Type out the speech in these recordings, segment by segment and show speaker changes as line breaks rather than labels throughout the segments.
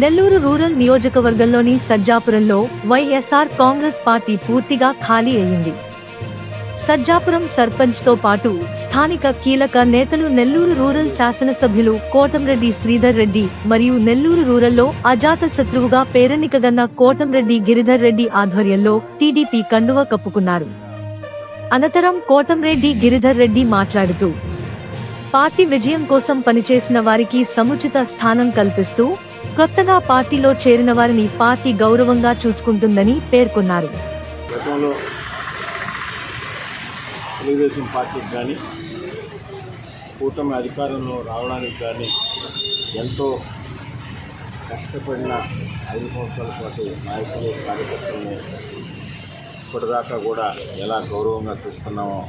Nellore rural నియోజకవర్గంలోని సజ్జాపురంలో YSR Congress party పూర్తిగా ఖాళీ అయింది సజ్జాపురం సర్పంచ్తో పాటు స్థానిక కీలక నేతలు నెల్లూరు రూరల్ శాసనసభ్యులు కోటంరెడ్డి శ్రీధర్ రెడ్డి మరియు నెల్లూరు రూరల్లో అజాత శత్రువుగా పేరెన్నికగన్న కోటంరెడ్డి గిరిధర్ రెడ్డి ఆధ్వర్యంలో టీడీపీ కండువ కప్పుకున్నారు. అనంతరం కోటంరెడ్డి గిరిధర్ రెడ్డి మాట్లాడుతూ పార్టీ విజయం కోసం పనిచేసిన వారికి సముచిత స్థానం కల్పిస్తూ కొత్తగా పార్టీలో చేరిన వారిని పార్టీ గౌరవంగా చూసుకుంటుందని పేర్కొన్నారు.
గతంలో తెలుగుదేశం పార్టీకి కానీ కూటమి అధికారంలో రావడానికి కానీ ఎంతో కష్టపడిన ఐదు సంవత్సరాల పాటు నాయకులు కార్యకర్తలను ఇప్పటిదాకా కూడా ఎలా గౌరవంగా చూస్తున్నామో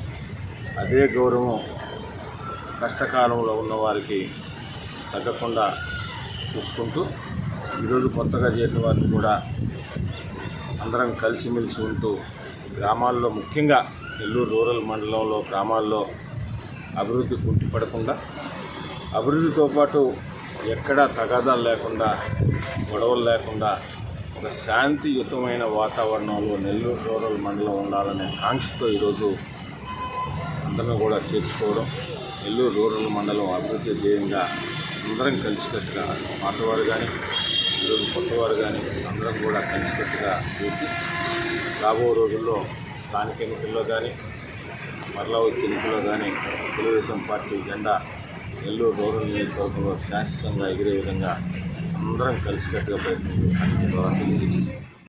అదే గౌరవం కష్టకాలంలో ఉన్న వారికి తగ్గకుండా చూసుకుంటూ ఈరోజు కొత్తగా చేరిన వారిని కూడా అందరం కలిసిమెలిసి ఉంటూ గ్రామాల్లో ముఖ్యంగా నెల్లూరు రూరల్ మండలంలో గ్రామాల్లో అభివృద్ధి కుంటిపడకుండా అభివృద్ధితో పాటు ఎక్కడా తగాదాలు లేకుండా గొడవలు లేకుండా ఒక శాంతియుతమైన వాతావరణంలో నెల్లూరు రూరల్ మండలం ఉండాలనే ఆంక్షతో ఈరోజు అందరిని కూడా చేర్చుకోవడం నెల్లూరు రూరల్ మండలం అభివృద్ధి ధ్యేయంగా అందరం కలిసికట్టుగా పాతవారు కానీ ఈరోజు కొత్తవారు కానీ అందరం కూడా కలిసికట్టుగా చేసి రాబో రోజుల్లో స్థానిక ఎన్నికల్లో కానీ మరలా వచ్చే ఎన్నికల్లో కానీ తెలుగుదేశం పార్టీ జెండా నెల్లూరు రూరల్ నియోజకవర్గంలో శాశ్వతంగా ఎగిరే విధంగా అందరం కలిసికట్టుగా ప్రయత్నం చేస్తామని